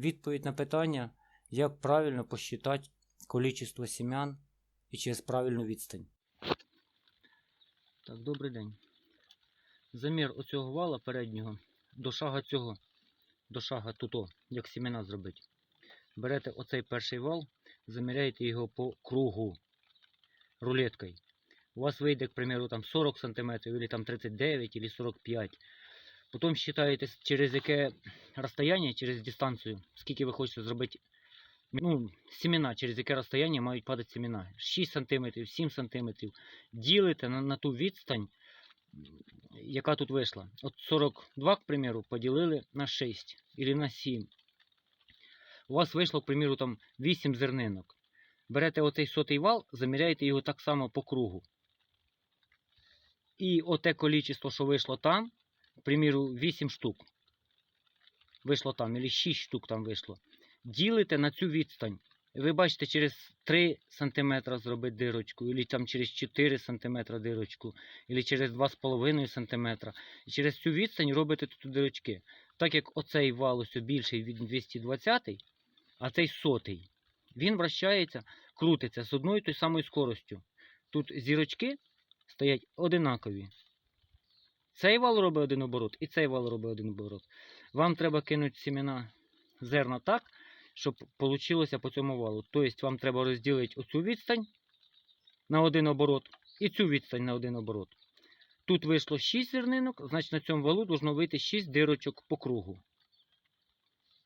відповідь на питання, як правильно посчитати количество семян і через правильну відстань. Так, добрий день. Замір оцього вала переднього до шага цього, до шага туто, як сімена зробити. Берете оцей перший вал, заміряєте його по кругу рулеткою. У вас вийде, к примеру, там 40 см, или там 39, или 45 Потім считаєте, через яке розстояння, через дистанцію, скільки ви хочете зробити ну, семена, через яке розстояння мають падати семена. 6 см, 7 см. Ділите на, на ту відстань, яка тут вийшла. От 42, к примеру, поділили на 6 или на 7. У вас вийшло, к примеру, там 8 зернинок. Берете оцей сотий вал, заміряєте його так само по кругу. І оте количество, що вийшло там, к примеру, 8 штук. Вийшло там, або 6 штук там вийшло. Ділите на цю відстань. І Ви бачите, через 3 см зробити дирочку, або там через 4 см дирочку, або через 2,5 см. І через цю відстань робите тут дирочки. Так як оцей вал ось більший від 220, а цей сотий, він вращається, крутиться з одною тою самою скоростю. Тут зірочки стоять одинакові. Цей вал робить один оборот і цей вал робить один оборот. Вам треба кинути сімена зерна так, щоб вийшло по цьому валу. Тобто вам треба розділити оцю відстань на один оборот і цю відстань на один оборот. Тут вийшло 6 зернинок, значить на цьому валу должно вийти 6 дирочок по кругу.